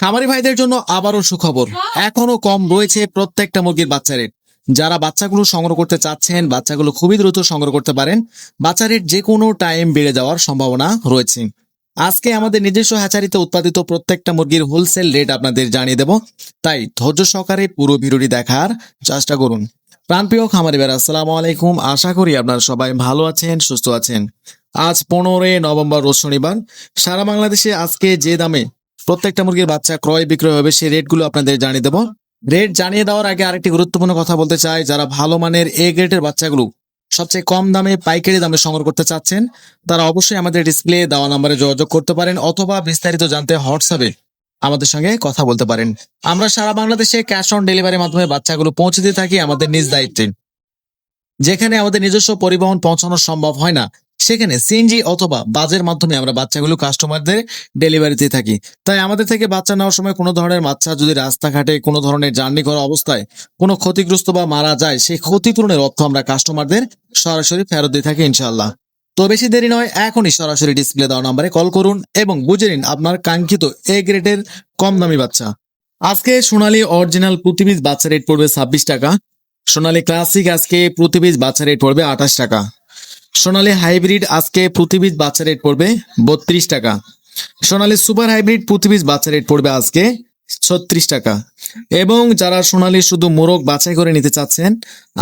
খামারি ভাইদের জন্য আবারও সুখবর। এখনও কম রয়েছে প্রত্যেকটা মুরগির বাচ্চা রেট যারা বাচ্চাগুলো সংগ্রহ করতে চাচ্ছেন, বাচ্চাগুলো খুবই দ্রুত সংগ্রহ করতে পারেন, বাচ্চা রেট যে কোনো টাইম বেড়ে যাওয়ার সম্ভাবনা রয়েছে। আজকে আমাদের নিজস্ব হ্যাচারিতে উৎপাদিত প্রত্যেকটা মুরগির হোলসেল রেট আপনাদের জানিয়ে দেব। তাই ধৈর্য সহকারে পুরো ভিডিওটি দেখার চেষ্টা করুন। প্রাণপ্রিয় খামারি বের আসসালামু আলাইকুম। আশা করি আপনারা সবাই ভালো আছেন, সুস্থ আছেন। আজ পনেরোই নভেম্বর, রোজ শনিবার। সারা বাংলাদেশে আজকে যে দামে প্রত্যেকটা মুরগির বাচ্চা ক্রয় বিক্রয় হবে, সেই রেটগুলো আপনাদের জানিয়ে দেবো। রেট জানিয়ে দেওয়ার আগে আরেকটি গুরুত্বপূর্ণ কথা বলতে চাই, যারা ভালো মানের এ গ্রেডের বাচ্চাগুলো সবচেয়ে কম দামে, পাইকারি দামে সংগ্রহ করতে চাচ্ছেন, তারা অবশ্যই আমাদের ডিসপ্লে দেওয়া নম্বরে যোগাযোগ করতে পারেন, অথবা বিস্তারিত জানতে হোয়াটসঅ্যাপে আমাদের সঙ্গে কথা বলতে পারেন। আমরা সারা বাংলাদেশে ক্যাশ অন ডেলিভারির মাধ্যমে বাচ্চাগুলো পৌঁছে দিয়ে থাকি আমাদের নিজ দায়িত্বে। যেখানে আমাদের নিজস্ব পরিবহন পৌঁছানো সম্ভব হয় না সেখানে সিএনজি অথবা বাজের মাধ্যমে আমরা বাচ্চাগুলো কাস্টমারদের ডেলিভারি দিয়ে থাকি। তাই আমাদের থেকে বাচ্চা নেওয়ার সময় কোনো ধরনের বাচ্চা যদি রাস্তাঘাটে কোনো ধরনের জার্নি করা অবস্থায় কোনো ক্ষতিগ্রস্ত বা মারা যায়, সেই ক্ষতিপূরণের অর্থ আমরা কাস্টমারদের সরাসরি ফেরত দিয়ে থাকি ইনশাল্লাহ তো বেশি দেরি নয়, এখনই সরাসরি ডিসপ্লে দেওয়া নাম্বারে কল করুন এবং বুঝে নিন আপনার কাঙ্ক্ষিত এ গ্রেডের কম দামি বাচ্চা। আজকে সোনালী অরিজিনাল প্রতিবিজ বাচ্চা রেট পড়বে ছাব্বিশ টাকা, সোনালী ক্লাসিক আজকে প্রতিবিজ বাচ্চা রেট পড়বে আঠাশ টাকা। সোনালী হাইব্রিড আজকে প্রতি বাচ্চা রেট পড়বে বত্রিশ টাকা। সোনালী সুপার হাইব্রিড প্রতি বাচ্চা রেট পড়বে আজকে ছত্রিশ টাকা। এবং যারা সোনালী শুধু মোরগ বাছাই করে নিতে চাচ্ছেন,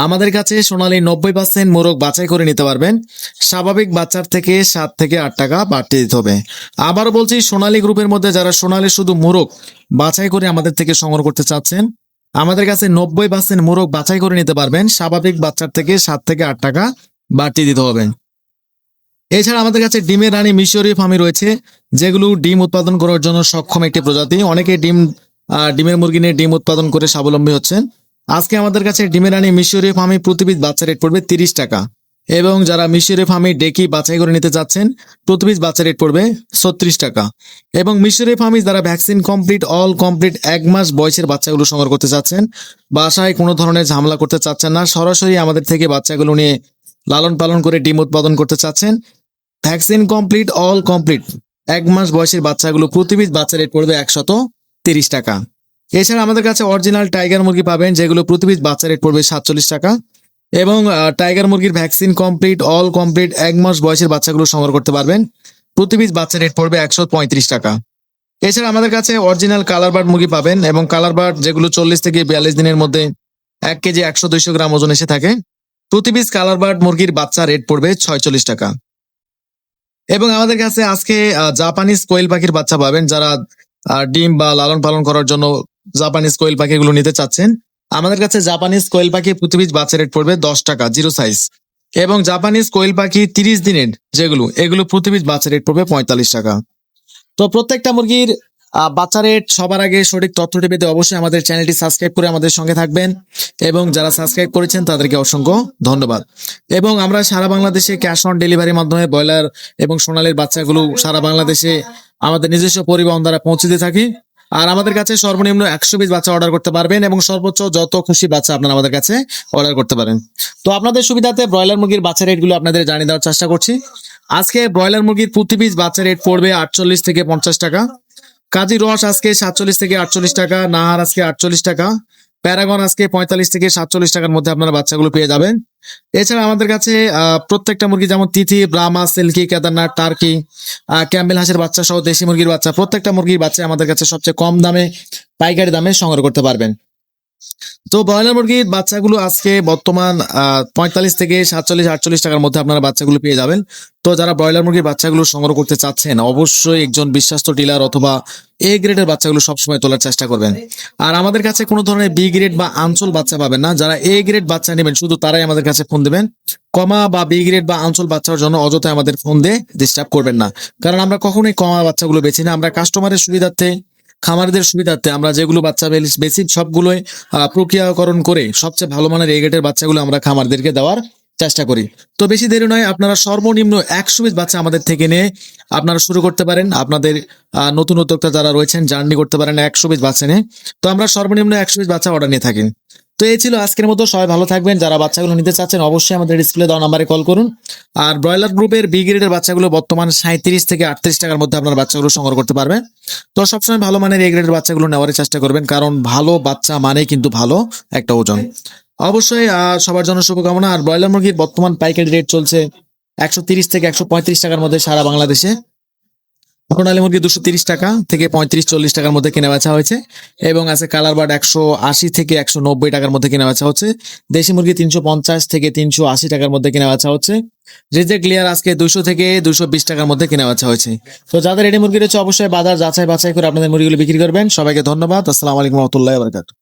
আমাদের কাছে সোনালী নব্বই পার্সেন্ট মোরগ বাছাই করে নিতে পারবেন। স্বাভাবিক বাচ্চার থেকে সাত থেকে আট টাকা বাড়তে দিতে হবে। আবার বলছি, সোনালী গ্রুপের মধ্যে যারা সোনালী শুধু মোরগ বাছাই করে আমাদের থেকে সংগ্রহ করতে চাচ্ছেন, আমাদের কাছে নব্বই পার্সেন্ট মোরগ বাছাই করে নিতে পারবেন। স্বাভাবিক বাচ্চার থেকে সাত থেকে আট টাকা বাড়তি দিতে হবে। এছাড়া আমাদের কাছে ডিমের রানী মিশরীয় ফার্মি রয়েছে, যেগুলো ডিম উৎপাদন করার জন্য সক্ষম একটি প্রজাতি। অনেকে ডিম ডিমের মুরগি নিয়ে ডিম উৎপাদন করে স্বাবলম্বী হচ্ছেন। আজকে আমাদের কাছে ডিমের রানী মিশরীয় ফার্মি প্রতিপিস বাচ্চা রেট পড়বে তিরিশ টাকা। এবং যারা মিশরীয় ফার্মি ডেকি বাছাই করে নিতে চাচ্ছেন প্রতিপিস বাচ্চা রেট পড়বে ছত্রিশ টাকা। এবং মিশরীয় ফার্মি যারা ভ্যাকসিন কমপ্লিট, অল কমপ্লিট এক মাস বয়সের বাচ্চাগুলো সংগ্রহ করতে চাচ্ছেন, বাসায় কোনো ধরনের ঝামেলা করতে চাচ্ছেন না, সরাসরি আমাদের থেকে বাচ্চাগুলো নিয়ে লালন পালন করে ডিম উৎপাদন করতে চাচ্ছেন। Vaccine complete, all complete. এক মাস বয়সের বাচ্চাগুলো প্রতি বাচ্চা রেট পড়বে একশত তিরিশ টাকা। এছাড়া আমাদের কাছে অরিজিনাল টাইগার মুরগি পাবেন, যেগুলো প্রতি পিস বাচ্চা রেট পড়বে সাতচল্লিশ টাকা। এবং টাইগার মুরগির ভ্যাকসিন কমপ্লিট, অল কমপ্লিট, এক মাস বয়সের বাচ্চাগুলো সংগ্রহ করতে পারবেন। প্রতি বাচ্চা রেট পড়বে একশো পঁয়ত্রিশ টাকা। এছাড়া আমাদের কাছে অরিজিনাল কালার বার্ড মুরগি পাবেন এবং কালার বার্ড যেগুলো চল্লিশ থেকে বিয়াল্লিশ দিনের মধ্যে এক কেজি একশো দুইশো গ্রাম ওজন এসে থাকে। প্রতি পিস কালার বার্ড মুরগির বাচ্চা রেট পড়বে ছয়চল্লিশ টাকা। এবং আমাদের কাছে আজকে জাপানিজ কোয়েল পাখির বাচ্চা পাবেন যারা ডিম বা লালন পালন করার জন্য জাপানিজ কোয়েল পাখিগুলো নিতে চাচ্ছেন। আমাদের কাছে জাপানিজ কোয়েল পাখি প্রতি পিস বাচ্চা রেট পড়বে দশ টাকা, জিরো সাইজ। এবং জাপানিজ কোয়েল পাখি তিরিশ দিনের যেগুলো, এগুলো প্রতি পিস বাচ্চা রেট পড়বে পঁয়তাল্লিশ টাকা। তো প্রত্যেকটা মুরগির বাচ্চা রেট সবার আগে সঠিক তথ্যটি পেতে অবশ্যই আমাদের চ্যানেলটি সাবস্ক্রাইব করে আমাদের সঙ্গে থাকবেন। এবং যারা সাবস্ক্রাইব করেছেন, তাদেরকে অসংখ্য ধন্যবাদ। এবং আমরা সারা বাংলাদেশে ক্যাশ অন ডেলিভারির মাধ্যমে ব্রয়লার এবং সোনালির বাচ্চাগুলো সারা বাংলাদেশে আমাদের নিজস্ব পরিবহন দ্বারা পৌঁছে দিয়ে থাকি। আর আমাদের কাছে সর্বনিম্ন একশো পিস বাচ্চা অর্ডার করতে পারবেন এবং সর্বোচ্চ যত খুশি বাচ্চা আপনারা আমাদের কাছে অর্ডার করতে পারেন। তো আপনাদের সুবিধাতে ব্রয়লার মুরগির বাচ্চা রেটগুলো আপনাদের জানিয়ে দেওয়ার চেষ্টা করছি। আজকে ব্রয়লার মুরগির প্রতি পিস বাচ্চা রেট পড়বে আটচল্লিশ থেকে পঞ্চাশ টাকা। কাজী রস আজকে সাতচল্লিশ থেকে আটচল্লিশ টাকা, নাহার আজকে আটচল্লিশ টাকা, প্যারাগন আজকে পঁয়তাল্লিশ থেকে সাতচল্লিশ টাকার মধ্যে আপনারা বাচ্চাগুলো পেয়ে যাবেন। এছাড়া আমাদের কাছে প্রত্যেকটা মুরগি যেমন তিথি, Brahma, silky, Kedarnath, turkey Campbell হাঁসের বাচ্চা সহ দেশি মুরগির বাচ্চা, প্রত্যেকটা মুরগির বাচ্চা আমাদের কাছে সবচেয়ে কম দামে, পাইকারি দামে সংগ্রহ করতে পারবেন। তো ব্রয়লার মুরগির বাচ্চাগুলো আজকে বর্তমান পঁয়তাল্লিশ থেকে সাতচল্লিশ, আটচল্লিশ টাকার মধ্যে আপনারা বাচ্চাগুলো পেয়ে যাবেন। তো যারা ব্রয়লার মুরগির বাচ্চাগুলো সংগ্রহ করতে চাচ্ছেন, অবশ্যই একজন বিশ্বাস্ত ডিলার অথবা এ গ্রেডের বাচ্চাগুলো সবসময় তোলার চেষ্টা করবেন। আর আমাদের কাছে কোনো ধরনের বি গ্রেড বা আঞ্চল বাচ্চা পাবেন না। যারা এ গ্রেড বাচ্চা নেবেন, শুধু তারাই আমাদের কাছে ফোন দেবেন। কমা বা বি গ্রেড বা আঞ্চল বাচ্চার জন্য অযথায় আমাদের ফোন দিয়ে ডিস্টার্ব করবেন না। কারণ আমরা কখনোই কমা বাচ্চাগুলো বেছি না। আমরা কাস্টমারের সুবিধার্থে খামারিদের সুবিধার্থে আমরা যেগুলো বাচ্চা বেশি সবগুলোই প্রক্রিয়াকরণ করে সবচেয়ে ভালো মানের এগেটের বাচ্চাগুলো আমরা খামারদেরকে দেওয়ার চেষ্টা করি। তো বেশি দেরি নয়, আপনারা সর্বনিম্ন একশো বিশ বাচ্চা আমাদের থেকে নিয়ে আপনারা শুরু করতে পারেন। আপনাদের নতুন উদ্যোক্তা যারা রয়েছেন, জার্নি করতে পারেন একশো বিশ বাচ্চা নিয়ে। তো আমরা সর্বনিম্ন একশো বিশ বাচ্চা অর্ডার নিয়ে থাকি। তো এই ছিল আজকের মতো। সবাই ভালো থাকবেন। যারা বাচ্চাগুলো নিতে চাচ্ছেন, অবশ্যই আমাদের ডিসপ্লে দেওয়া নাম্বারে কল করুন। আর ব্রয়লার গ্রুপের বি গ্রেডের বাচ্চাগুলো বর্তমান সাঁত্রিশ থেকে আটত্রিশ টাকার মধ্যে আপনার বাচ্চাগুলো সংগ্রহ করতে পারবেন। তো সবসময় ভালো মানের এ গ্রেডের বাচ্চাগুলো নেওয়ার চেষ্টা করবেন, কারণ ভালো বাচ্চা মানেই কিন্তু ভালো একটা ওজন। অবশ্যই সবার জন্য শুভকামনা। আর ব্রয়লার মুরগির বর্তমান পাইকারি রেট চলছে একশো তিরিশ থেকে একশো পঁয়ত্রিশ টাকার মধ্যে সারা বাংলাদেশে। সোনালী মুরগি দুশো তিরিশ টাকা থেকে পঁয়ত্রিশ, চল্লিশ টাকার মধ্যে কেনা বেচা হয়েছে। এবং আছে কালার বার্ড একশো আশি থেকে একশো নব্বই টাকার মধ্যে কেনা বেচা হচ্ছে। দেশি মুরগি তিনশো পঞ্চাশ থেকে তিনশো আশি টাকার মধ্যে কেনা বেচা হচ্ছে। রিজেক্ট ক্লিয়ার আজকে দুশো থেকে দুশো বিশ টাকার মধ্যে কেনা বেচা হয়েছে। তো যাদের রেডি মুরগি রয়েছে, অবশ্যই বাজার যাচাই বাছাই করে আপনাদের মুরগিগুলো বিক্রি করবেন। সবাইকে ধন্যবাদ। আসসালামু আলাইকুম রহমতুল্লাহ